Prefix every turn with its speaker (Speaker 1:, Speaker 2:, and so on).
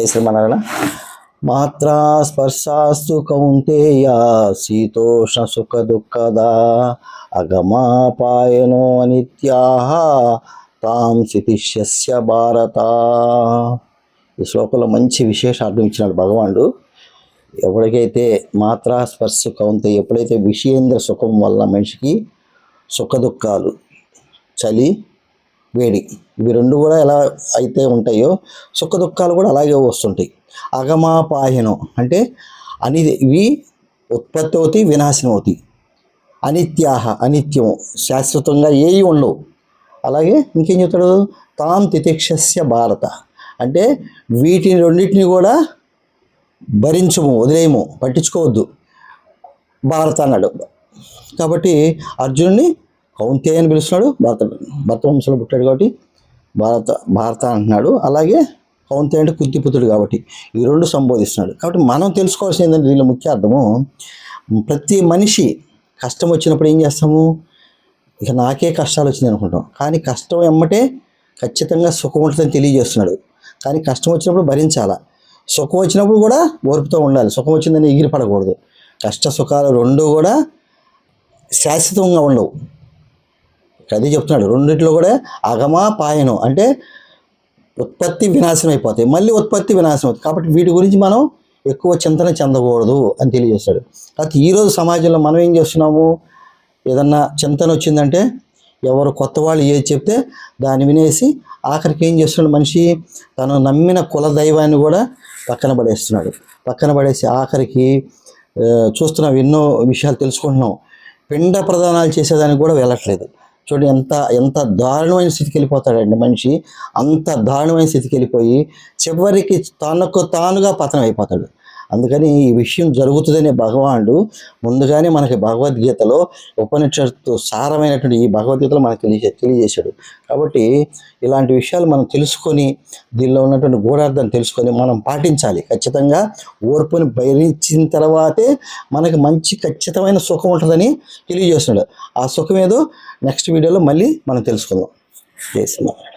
Speaker 1: చేసిన మన మాత్రా స్పర్శాస్తు కౌంతేయ శీతోష్ణ సుఖ దుఃఖదా అగమాపాయనో అనిత్యా తాం శితిష్యస్య భారత. ఈ శ్లోకంలో మంచి విశేషార్థం ఇచ్చినాడు భగవానుడు. ఎవరికైతే మాత్రా స్పర్శ కౌంతే ఎప్పుడైతే విషయేంద్ర సుఖం వల్ల మనిషికి సుఖ దుఃఖాలు చలి వేడి. ఇవి రెండు కూడా ఎలా అయితే ఉంటాయో సుఖ దుఃఖాలు కూడా అలాగే వస్తుంటాయి. అగమాపాయనం అంటే అని ఇవి ఉత్పత్తి అవుతాయి వినాశనం అవుతాయి. అనిత్యాహ అనిత్యం శాశ్వతంగా ఏవి ఉండవు. అలాగే ఇంకేం చెప్తాడు? తాం తితిక్షస్య భారత. అంటే వీటిని రెండింటిని కూడా భరించము వదిలేయము పట్టించుకోవద్దు. భారత అన్నాడు. కాబట్టి అర్జునుడిని కౌంతే అని పిలుస్తున్నాడు. భరత భర్త వంశంలో పుట్టాడు కాబట్టి భారత భారత అంటున్నాడు. అలాగే కౌంతే అంటే కుద్దిపుత్రుడు కాబట్టి ఈ రెండు సంబోధిస్తున్నాడు. కాబట్టి మనం తెలుసుకోవాల్సింది ఏంటంటే దీనిలో ముఖ్య అర్థము ప్రతి మనిషి కష్టం వచ్చినప్పుడు ఏం చేస్తాము? ఇక నాకే కష్టాలు వచ్చింది అనుకుంటాం. కానీ కష్టం ఎమ్మటే ఖచ్చితంగా సుఖం ఉంటుందని తెలియజేస్తున్నాడు. కానీ కష్టం వచ్చినప్పుడు భరించాలా? సుఖం వచ్చినప్పుడు కూడా ఓర్పుతో ఉండాలి. సుఖం వచ్చిందని ఎగిరిపడకూడదు. కష్ట సుఖాలు రెండు కూడా శాశ్వతంగా ఉండవు. అదే చెప్తున్నాడు. రెండిట్లో కూడా అగమా పాయనం అంటే ఉత్పత్తి వినాశనం అయిపోతాయి. మళ్ళీ ఉత్పత్తి వినాశనం అవుతుంది. కాబట్టి వీటి గురించి మనం ఎక్కువ చింతన చెందకూడదు అని తెలియజేస్తాడు కాబట్టి ఈరోజు సమాజంలో మనం ఏం చేస్తున్నాము? ఏదన్నా చింతన వచ్చిందంటే ఎవరు కొత్త వాళ్ళు ఏది చెప్తే దాన్ని వినేసి ఆఖరికి ఏం చేస్తున్నాడు మనిషి? తను నమ్మిన కుల దైవాన్ని కూడా పక్కన పడేస్తున్నాడు. పక్కన పడేసి ఆఖరికి చూస్తున్నాం ఎన్నో విషయాలు తెలుసుకుంటున్నాం. పిండ ప్రదానాలు చేసేదానికి కూడా వెళ్ళట్లేదు. చూడండి ఎంత ఎంత దారుణమైన స్థితికి వెళ్ళిపోతాడండి మనిషి. అంత దారుణమైన స్థితికి వెళ్ళిపోయి చివరికి తనకు తానుగా పతనం అయిపోతాడు అందుకని ఈ విషయం జరుగుతుందనే భగవానుడు ముందుగానే మనకి భగవద్గీతలో ఉపనిషత్తు సారమైనటువంటి ఈ భగవద్గీతలో మనకు తెలియ తెలియజేశాడు. కాబట్టి ఇలాంటి విషయాలు మనం తెలుసుకొని దీనిలో ఉన్నటువంటి గూఢార్థం తెలుసుకొని మనం పాటించాలి. ఖచ్చితంగా ఓర్పుని భరించిన తర్వాతే మనకి మంచి ఖచ్చితమైన సుఖం ఉంటుందని తెలియజేస్తున్నాడు. ఆ సుఖం ఏదో నెక్స్ట్ వీడియోలో మళ్ళీ మనం తెలుసుకుందాం. చేసినాం